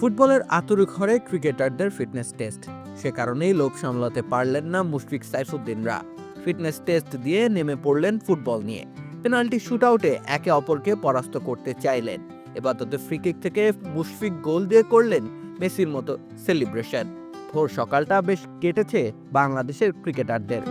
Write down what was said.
ফুটবলের আতুর ঘরে ক্রিকেটারদের ফিটনেস টেস্ট। সে কারণেই লোভ সামলাতে পারলেন না মুশফিক সাইফুদ্দিনরা। ফিটনেস টেস্ট দিয়ে নেমে পড়লেন ফুটবল নিয়ে। পেনাল্টি শুটআউটে একে অপরকে পরাস্ত করতে চাইলেন। এবার তাদের ফ্রিকিক থেকে মুশফিক গোল দিয়ে করলেন মেসির মতো সেলিব্রেশন ভোর সকালটা বেশ কেটেছে বাংলাদেশের ক্রিকেটারদের।